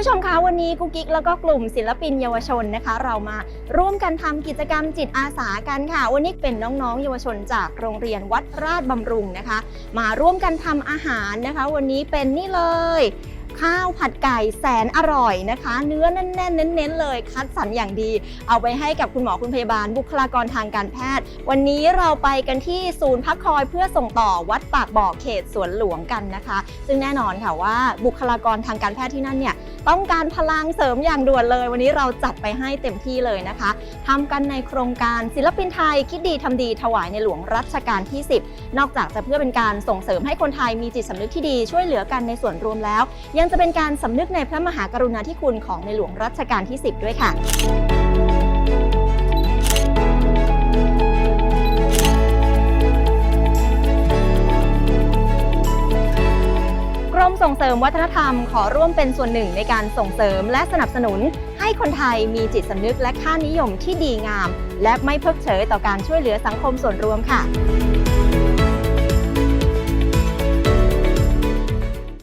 ู้ชมคะวันนี้กุ๊กกิ๊กแล้วก็กลุ่มศิลปินเยาวชนนะคะ เรามาร่วมกันทำกิจกรรมจิตอาสากันค่ะ วันนี้เป็นน้องๆ เยาวชนจากโรงเรียนวัดราชบำรุงนะคะ มาร่วมกันทำอาหารนะคะ วันนี้เป็นนี่เลย ข้าวผัดไก่แสนอร่อยนะคะ เนื้อแน่นๆเน้นๆเลย คัดสรรอย่างดี เอาไปให้กับคุณหมอคุณพยาบาลบุคลากรทางการแพทย์ วันนี้เราไปกันที่ศูนย์พักคอยเพื่อส่งต่อวัดปากบ่อเขตสวนหลวงกันนะคะ ซึ่งแน่นอนค่ะว่าบุคลากรทางการแพทย์ที่นั่นเนี่ย ต้องการพลังเสริมอย่างด่วนเลย วันนี้เราจัดไปให้เต็มที่เลยนะคะทำกันในโครงการศิลปินไทยคิดดีทำดีถวายในหลวงรัชกาลที่ 10 นอกจากจะเพื่อเป็นการส่งเสริมให้คนไทยมีจิตสำนึกที่ดีช่วยเหลือกันในส่วนรวมแล้ว ยังจะเป็นการสำนึกในพระมหากรุณาธิคุณของในหลวงรัชกาลที่ 10 ด้วยค่ะ ส่งเสริมวัฒนธรรมขอร่วมเป็นส่วนหนึ่งในการส่งเสริมและสนับสนุน ให้คนไทยมีจิตสำนึกและค่านิยมที่ดีงาม และไม่เพิกเฉยต่อการช่วยเหลือสังคมส่วนรวมค่ะ